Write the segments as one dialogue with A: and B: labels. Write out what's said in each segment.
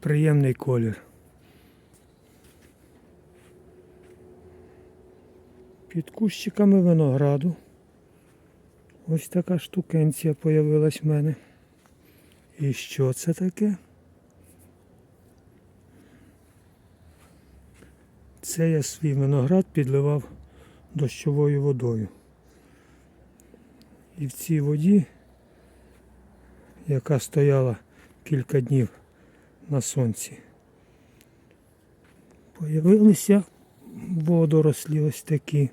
A: Приємний колір. Під кущиками винограду. Ось така штукенція появилась в мене. І що це таке? Це я свій виноград підливав дощовою водою. І в цій воді, яка стояла кілька днів на сонці, появилися водорослі ось такі,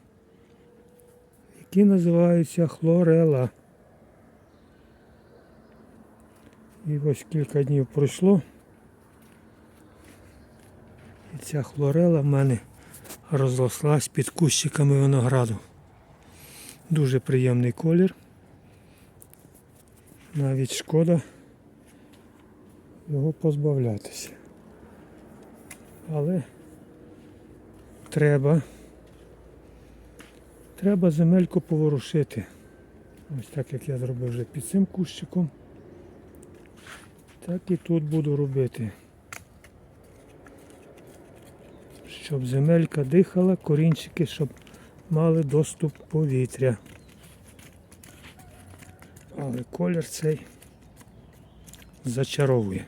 A: які називаються хлорела. І ось кілька днів пройшло. І ця хлорела в мене розрослась під кущиками винограду. Дуже приємний колір. Навіть шкода його позбавлятися. Але треба, треба земельку поворушити. Ось так як я зробив вже під цим кущиком. Так і тут буду робити. Щоб земелька дихала, корінчики, щоб мали доступ повітря. Але колір цей зачаровує.